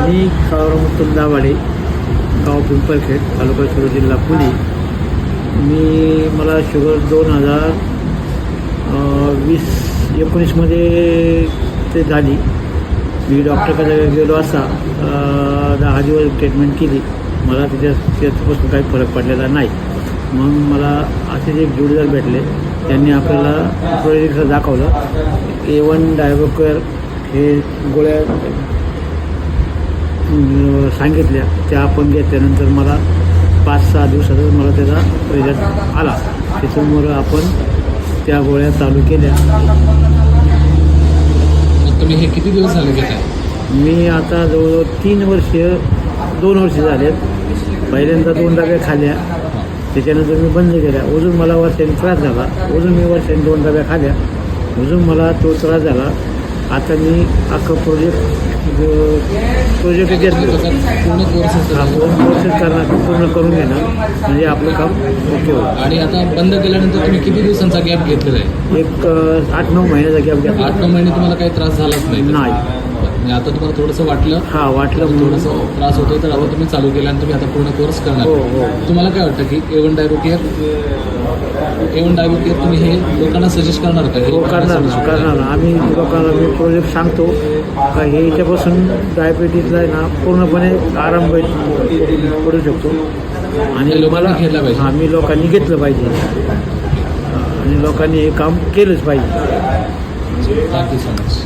मी सावराम उत्तम दाभाडे गाव पिंपळखेड तालुका शिरो जिल्हा पुणे. मी मला शुगर दोन हजार वीस एकोणीसमध्ये ते झाली. मी डॉक्टरकडे गेलो असा दहा दिवस ट्रीटमेंट केली. मला त्याच्या त्याच्यापासून काही फरक पडलेला नाही. मग मला असेच एक जोडीदार भेटले त्यांनी आपल्याला प्रोजेक्ट दाखवलं. ए वन डायबोकर हे गोळ्या सांगितल्या. त्या आपण घेतल्यानंतर मला पाच सहा दिवसातच मला त्याचा रिझल्ट आला. त्याच्यामुळं आपण त्या गोळ्या चालू केल्या. तुम्ही हे किती दिवस झाले घेत आहे मी आता जवळजवळ तीन वर्ष दोन वर्ष झालेत. पहिल्यांदा दोन डब्या खाल्ल्या त्याच्यानंतर मी बंद केल्या. अजून मला वर्षांनी त्रास झाला. अजून मी वर्षांनी दोन डब्या खाल्ल्या अजून मला तो त्रास झाला. आता मी अख्खं प्रोजेक्ट प्रोजेक्ट घेतलं पूर्ण कोर्स हा दोन प्रोसेस करणार पूर्ण करून घेणार. म्हणजे आपलं काम ओके होईल. आणि आता बंद केल्यानंतर तुम्ही किती दिवसांचा गॅप घेतलेला आहे? एक आठ नऊ महिन्याचा गॅप घेतला आठ नऊ महिने तुम्हाला काही त्रास झालाच नाही. नाही. म्हणजे आता तुम्हाला थोडंसं वाटलं. हा वाटलं. थोडंसं त्रास होतोय तर आता तुम्ही चालू केला आणि तुम्ही आता पूर्ण कोर्स करणार. हो हो. तुम्हाला काय वाटतं की एवन डायबोकेअर एवन डायबोकेअर तुम्ही हे लोकांना सजेस्ट करणार का? हे करणार ना करणार ना. आम्ही लोकांना मी प्रोजेक्ट सांगतो का हे याच्यापासून डायबिटीजला आहे ना पूर्णपणे आराम पडू शकतो. आणि लोकांनी घेतलं पाहिजे. हां मी लोकांनी घेतलं पाहिजे. आणि लोकांनी हे काम केलंच पाहिजे. Thank you so much